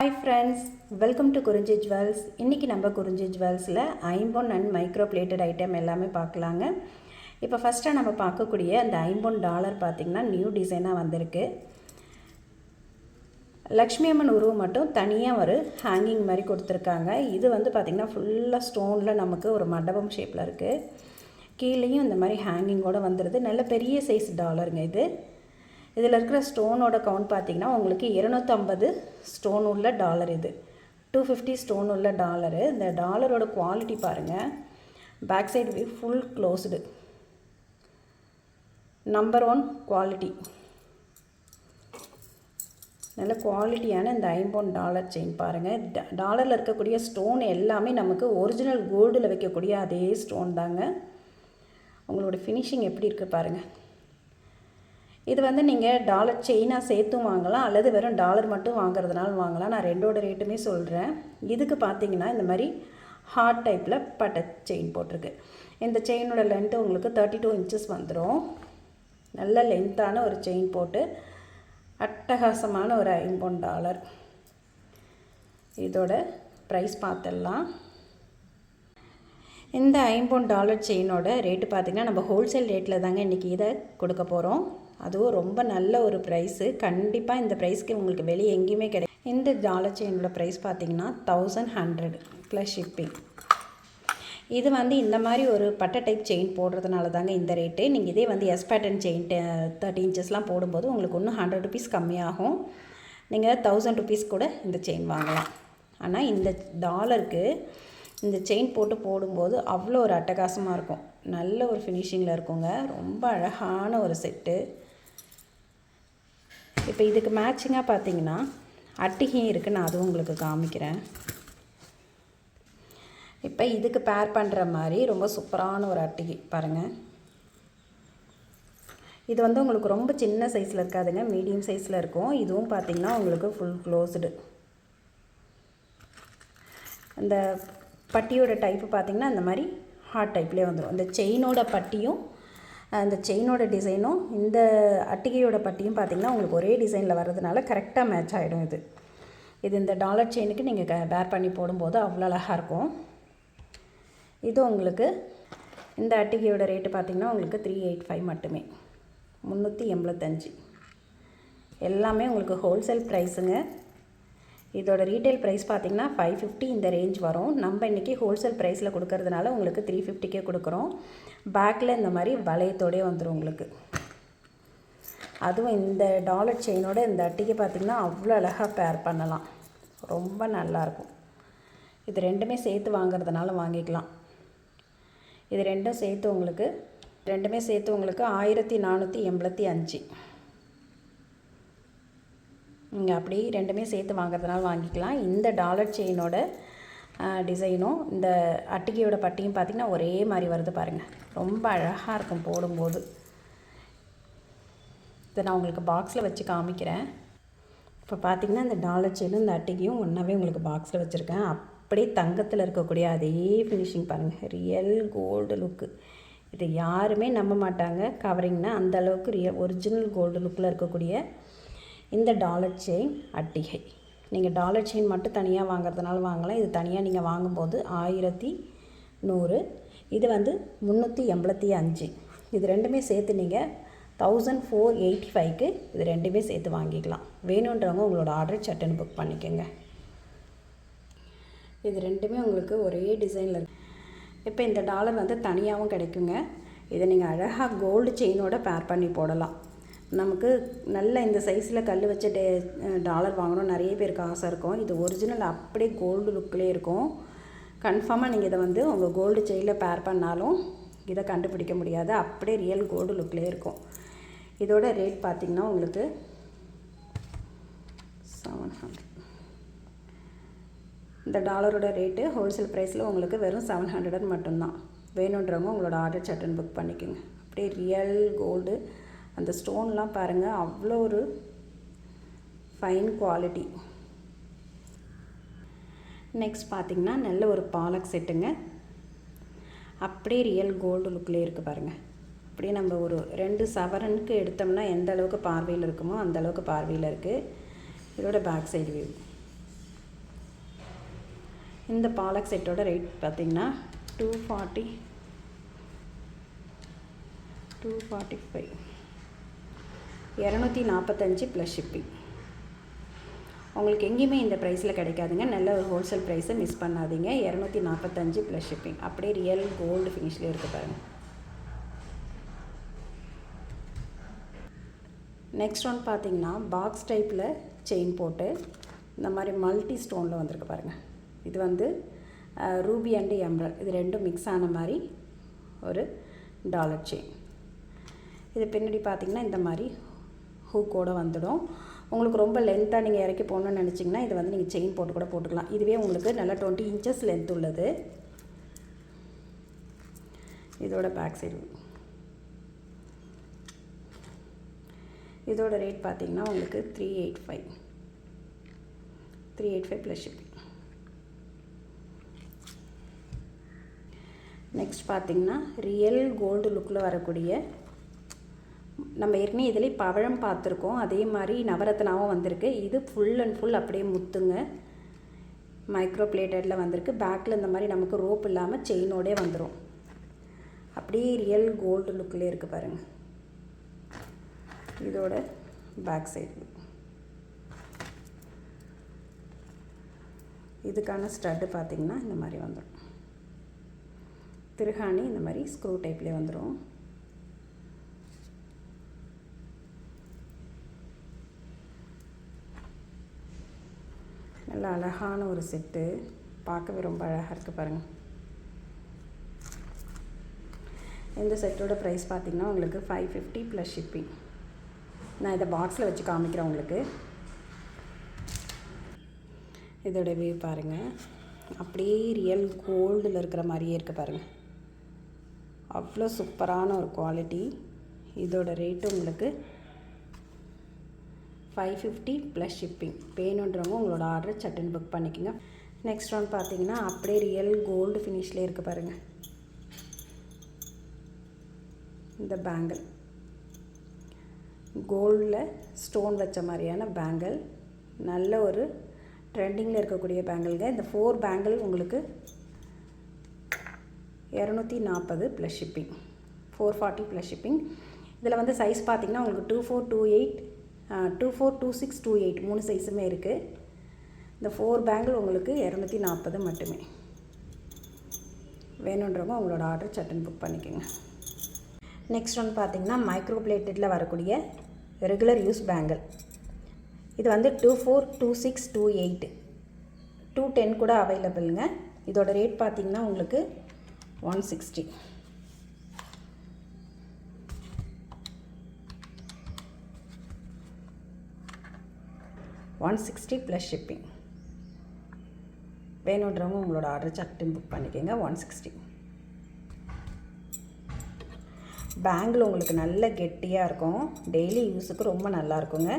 Hi friends welcome to Kurinji jewels இன்றைக்கி நம்ம குறிஞ்சி ஜுவல்ஸில் ஐம்பொன் அண்ட் மைக்ரோ பிளேட்டட் ஐட்டம் எல்லாமே பார்க்கலாங்க. இப்போ ஃபஸ்ட்டாக நம்ம பார்க்கக்கூடிய அந்த ஐம்பொன் டாலர் பார்த்திங்கன்னா நியூ டிசைனாக வந்திருக்கு. லக்ஷ்மி அம்மன் உருவம் மட்டும் தனியாக ஒரு ஹேங்கிங் மாதிரி கொடுத்துருக்காங்க. இது வந்து பார்த்திங்கன்னா ஃபுல்லாக ஸ்டோனில் நமக்கு ஒரு மண்டபம் ஷேப்பில் இருக்குது கீழேயும் இந்த மாதிரி ஹேங்கிங்கோடு வந்துடுது நல்ல பெரிய சைஸ் டாலருங்க இது. இதில் இருக்கிற ஸ்டோனோட கவுண்ட் பார்த்திங்கன்னா உங்களுக்கு இருநூற்றம்பது ஸ்டோன் உள்ள டாலர் இது. டூ ஃபிஃப்டி ஸ்டோன் உள்ள டாலரு இந்த டாலரோட குவாலிட்டி பாருங்கள் back side view full closed number one quality நல்ல குவாலிட்டியான இந்த ஐம்பொன் டாலர் செயின் பாருங்கள் டாலரில் இருக்கக்கூடிய ஸ்டோன் எல்லாமே நமக்கு ஒரிஜினல் கோல்டில் வைக்கக்கூடிய அதே ஸ்டோன் தாங்க. உங்களோட ஃபினிஷிங் எப்படி இருக்குது பாருங்கள் இது வந்து நீங்கள் டாலர் செயினாக சேர்த்தும் வாங்கலாம் அல்லது வெறும் டாலர் மட்டும் வாங்குறதுனால வாங்கலாம். நான் ரெண்டோட ரேட்டுமே சொல்கிறேன் இதுக்கு பார்த்தீங்கன்னா இந்த மாதிரி ஹார்ட் டைப்பில் பட்டை செயின் போட்டிருக்கு. இந்த செயினோட லென்த்து உங்களுக்கு தேர்ட்டி டூ இன்ச்சஸ் வந்துடும் நல்ல லென்த்தான ஒரு செயின் போட்டு அட்டகாசமான ஒரு ஐம்பொன் டாலர் இதோட ப்ரைஸ் பார்த்துடலாம் இந்த ஐம்பொன் டாலர் செயினோட ரேட்டு பார்த்திங்கன்னா நம்ம ஹோல்சேல் ரேட்டில் தாங்க இன்றைக்கி இதை கொடுக்க போகிறோம் அதுவும் ரொம்ப நல்ல ஒரு ப்ரைஸு கண்டிப்பாக இந்த ப்ரைஸ்க்கு உங்களுக்கு வெளியே எங்கேயுமே கிடையாது இந்த டாலர் செயினோட ப்ரைஸ் பார்த்தீங்கன்னா தௌசண்ட் ஹண்ட்ரட் ப்ளஸ் ஷிப்பிங் இது வந்து இந்த மாதிரி ஒரு பட்டை டைப் செயின் போடுறதுனால தாங்க இந்த ரேட்டு நீங்கள் இதே வந்து எஸ் பேட்டர்ன் செயின் தேர்ட்டி இன்ச்சஸ்லாம் போடும்போது உங்களுக்கு இன்னும் ஹண்ட்ரட் ருபீஸ் கம்மியாகும். நீங்கள் தௌசண்ட் ருபீஸ் கூட இந்த செயின் வாங்கலாம். ஆனால் இந்த டாலருக்கு இந்த செயின் போட்டு போடும்போது அவ்வளோ ஒரு அட்டகாசமாக இருக்கும். நல்ல ஒரு ஃபினிஷிங்கில் இருக்குங்க. ரொம்ப அழகான ஒரு செட்டு இப்போ இதுக்கு மேட்சிங்காக பார்த்தீங்கன்னா அட்டிகையும் இருக்குது. நான் அதுவும் உங்களுக்கு காமிக்கிறேன். இப்போ இதுக்கு பேர் பண்ணுற மாதிரி ரொம்ப சூப்பரான ஒரு அட்டிகை பாருங்கள் இது வந்து உங்களுக்கு ரொம்ப சின்ன சைஸில் இருக்காதுங்க. மீடியம் சைஸில் இருக்கும். இதுவும் பார்த்திங்கன்னா உங்களுக்கு ஃபுல் க்ளோஸ்டு அந்த பட்டியோட டைப்பு பார்த்திங்கன்னா இந்த மாதிரி ஹார்ட் டைப்லேயே வந்துடும் இந்த செயினோட பட்டியும் அந்த செயினோட டிசைனும் இந்த அட்டிகையோட பட்டியும் பார்த்திங்கன்னா உங்களுக்கு ஒரே டிசைனில் வர்றதுனால கரெக்டாக மேட்ச் ஆகிடும் இது. இது இந்த டாலர் செயினுக்கு நீங்கள் க வேர் பண்ணி போடும்போது அவ்வளோ அழகாக இருக்கும். இது உங்களுக்கு இந்த அட்டிகையோட ரேட்டு பார்த்திங்கன்னா உங்களுக்கு த்ரீ எயிட் ஃபைவ் மட்டுமே. முந்நூற்றி எண்பத்தஞ்சு. எல்லாமே உங்களுக்கு ஹோல்சேல் ப்ரைஸுங்க இதோட ரீட்டைல் ப்ரைஸ் பார்த்திங்கன்னா ஃபைவ் ஃபிஃப்டி இந்த ரேஞ்ச் வரும். நம்ம இன்றைக்கி ஹோல்சேல் ப்ரைஸில் கொடுக்கறதுனால உங்களுக்கு த்ரீ ஃபிஃப்டிக்கே கொடுக்குறோம். பேக்கில் இந்த மாதிரி வளையத்தோடே வந்துடும் உங்களுக்கு. அதுவும் இந்த டாலர் செயினோட இந்த அட்டிக்கு பார்த்திங்கன்னா அவ்வளோ அழகாக பேர் பண்ணலாம். ரொம்ப நல்லாயிருக்கும் இது ரெண்டுமே சேர்த்து வாங்கிறதுனால வாங்கிக்கலாம். இது ரெண்டும் சேர்த்து உங்களுக்கு ரெண்டுமே சேர்த்து உங்களுக்கு ஆயிரத்தி நானூற்றி எண்பத்தி அஞ்சு. நீங்கள் அப்படி ரெண்டுமே சேர்த்து வாங்குறதுனால வாங்கிக்கலாம். இந்த டாலர் செயினோட டிசைனும் இந்த அட்டிகையோட பட்டியும் பார்த்திங்கன்னா ஒரே மாதிரி வருது பாருங்கள் ரொம்ப அழகாக இருக்கும் போடும்போது. இதை நான் உங்களுக்கு பாக்ஸில் வச்சு காமிக்கிறேன். இப்போ பார்த்திங்கன்னா இந்த டாலர் செயினும் இந்த அட்டிகையும் ஒன்றாவே உங்களுக்கு பாக்ஸில் வச்சுருக்கேன். அப்படியே தங்கத்தில் இருக்கக்கூடிய அதே ஃபினிஷிங் பாருங்கள் ரியல் கோல்டு லுக்கு இது யாருமே நம்ப மாட்டாங்க. கவரிங்னால் அந்த அளவுக்கு ரியல் ஒரிஜினல் கோல்டு லுக்கில் இருக்கக்கூடிய இந்த டாலர் செயின் அட்டிகை. நீங்கள் டாலர் செயின் மட்டும் தனியாக வாங்குறதுனால வாங்கலாம். இது தனியாக நீங்கள் வாங்கும்போது ஆயிரத்தி நூறு. இது வந்து முந்நூற்றி எண்பத்தி அஞ்சு. இது ரெண்டுமே சேர்த்து நீங்கள் தௌசண்ட் ஃபோர் எயிட்டி ஃபைவ்க்கு இது ரெண்டுமே சேர்த்து வாங்கிக்கலாம். வேணுன்றவங்க உங்களோட ஆர்டர் சட்டுன்னு புக் பண்ணிக்கோங்க. இது ரெண்டுமே உங்களுக்கு ஒரே டிசைனில் இருக்கு. இப்போ இந்த டாலர் வந்து தனியாகவும் கிடைக்குங்க. இதை நீங்கள் அழகாக கோல்டு செயினோட பேர் பண்ணி போடலாம். நமக்கு நல்ல இந்த சைஸில் கல் வச்ச டே டாலர் வாங்கணும். நிறைய பேருக்கு ஆசை இருக்கும். இது ஒரிஜினல் அப்படியே கோல்டு லுக்லேயே இருக்கும். கன்ஃபார்மாக நீங்கள் இதை வந்து உங்கள் கோல்டு செயினில் பேர் பண்ணாலும் இதை கண்டுபிடிக்க முடியாது. அப்படியே ரியல் கோல்டு லுக்லேயே இருக்கும். இதோட ரேட் பார்த்திங்கன்னா உங்களுக்கு செவன் ஹண்ட்ரட் இந்த டாலரோட ரேட்டு ஹோல்சேல் ப்ரைஸில் உங்களுக்கு வெறும் செவன் ஹண்ட்ரட் மட்டும்தான். வேணுன்றவங்க உங்களோட ஆர்டர் சட்டன் புக் பண்ணிக்கோங்க. அப்படியே ரியல் கோல்டு அந்த ஸ்டோன்லாம் பாருங்கள் அவ்வளோ ஒரு ஃபைன் குவாலிட்டி நெக்ஸ்ட் பார்த்திங்கன்னா நல்ல ஒரு பாலக் செட்டுங்க. அப்படியே ரியல் கோல்டு லுக்கில் இருக்குது பாருங்கள் அப்படியே நம்ம ஒரு ரெண்டு சவரனுக்கு எடுத்தோம்னா எந்த அளவுக்கு பார்வையில் இருக்குமோ அந்த அளவுக்கு பார்வையில் இருக்குது இதோட பேக் சைடு வியூ இந்த பாலக் செட்டோட ரேட் பார்த்திங்கன்னா two forty two forty five இரநூத்தி நாற்பத்தஞ்சு ப்ளஸ் ஷிப்பிங் உங்களுக்கு எங்கேயுமே இந்த ப்ரைஸில் கிடைக்காதுங்க. நல்ல ஒரு ஹோல்சேல் ப்ரைஸை மிஸ் பண்ணாதீங்க. இரநூத்தி நாற்பத்தஞ்சு ப்ளஸ் ஷிப்பிங் அப்படியே ரியல் கோல்டு ஃபினிஷ்லேயே இருக்குது பாருங்கள் நெக்ஸ்ட் ஒன் பார்த்தீங்கன்னா பாக்ஸ் டைப்பில் செயின் போட்டு இந்த மாதிரி மல்டி ஸ்டோனில் வந்திருக்கு பாருங்கள் இது வந்து ரூபி அண்டு எம்ரல் இது ரெண்டும் மிக்ஸ் ஆன மாதிரி ஒரு டாலர் செயின் இது பின்னாடி பார்த்தீங்கன்னா இந்த மாதிரி ஹூக்கோடு வந்துடும். உங்களுக்கு ரொம்ப லென்த்தாக நீங்கள் இறக்கி போகணுன்னு நினச்சிங்கன்னா இது வந்து நீங்கள் செயின் போட்டு கூட போட்டுக்கலாம். இதுவே உங்களுக்கு நல்லா டுவெண்ட்டி இன்ச்சஸ் லென்த் உள்ளது. இதோட பேக் சைடு இதோட ரேட் பார்த்திங்கன்னா உங்களுக்கு three eight five three eight five plus shipping next பார்த்திங்கன்னா ரியல் கோல்டு லுக்கில் வரக்கூடிய நம்ம ஏற்கனவே இதில் பவழம் பார்த்துருக்கோம். அதே மாதிரி நவரத்னாவும் வந்திருக்கு. இது ஃபுல் அண்ட் ஃபுல் அப்படியே முத்துங்க. மைக்ரோ பிளேட்டடில் வந்திருக்கு. பேக்கில் இந்த மாதிரி நமக்கு ரோப் இல்லாமல் செயினோடே வந்துடும் அப்படியே ரியல் கோல்டு லுக்கில் இருக்குது பாருங்கள் இதோட பேக் சைடு இதுக்கான ஸ்டட்டு பார்த்திங்கன்னா இந்த மாதிரி வந்துடும் திருகாணி இந்த மாதிரி ஸ்க்ரூ டைப்லேயே வந்துடும் நல்ல அழகான ஒரு செட்டு. பார்க்கவே ரொம்ப அழகாக இருக்குது பாருங்கள் இந்த செட்டோட ப்ரைஸ் பார்த்திங்கன்னா உங்களுக்கு ஃபைவ் ஃபிஃப்டி ப்ளஸ் ஷிப்பிங் நான் இதை பாக்ஸில் வச்சு காமிக்கிறேன் உங்களுக்கு. இதோட வியூ பாருங்கள் அப்படியே ரியல் கோல்டில் இருக்கிற மாதிரியே இருக்குது பாருங்கள் அவ்வளோ சூப்பரான ஒரு குவாலிட்டி இதோட ரேட்டு உங்களுக்கு ஃபைவ் ஃபிஃப்டி ப்ளஸ் ஷிப்பிங் வேணுன்றவங்க உங்களோட ஆர்டர் சட்டன் புக் பண்ணிக்கோங்க. நெக்ஸ்ட் ஒன் பார்த்தீங்கன்னா அப்படியே ரியல் கோல்டு ஃபினிஷ்லேயே இருக்குது பாருங்கள் இந்த பேங்கிள் கோல்டில் ஸ்டோன் வச்ச மாதிரியான பேங்கிள் நல்ல ஒரு ட்ரெண்டிங்கில் இருக்கக்கூடிய பேங்கிள்ங்க இந்த ஃபோர் பேங்கிள் உங்களுக்கு இரநூத்தி நாற்பது plus shipping four forty plus shipping இதில் வந்து சைஸ் பார்த்திங்கன்னா உங்களுக்கு two four two eight two four two six two eight மூணு சைஸுமே இருக்குது இந்த ஃபோர் பேங்கிள் உங்களுக்கு இரநூத்தி நாற்பது மட்டுமே. வேணுன்றவங்க உங்களோட ஆர்டர் சட்டன் புக் பண்ணிக்கோங்க. நெக்ஸ்ட் ஒன்று பார்த்தீங்கன்னா மைக்ரோ பிளேட்டடில் வரக்கூடிய ரெகுலர் யூஸ் பேங்கிள் இது வந்து two four two six two eight two ten கூட அவைலபிளுங்க இதோட ரேட் பார்த்திங்கன்னா உங்களுக்கு one sixty one sixty plus shipping வேணுன்றவங்க உங்களோட ஆர்டர் சட்டும் புக் பண்ணிக்கோங்க ஒன் சிக்ஸ்டி பேங்கில் உங்களுக்கு நல்ல கெட்டியாக இருக்கும். டெய்லி யூஸுக்கு ரொம்ப நல்லா இருக்குங்க.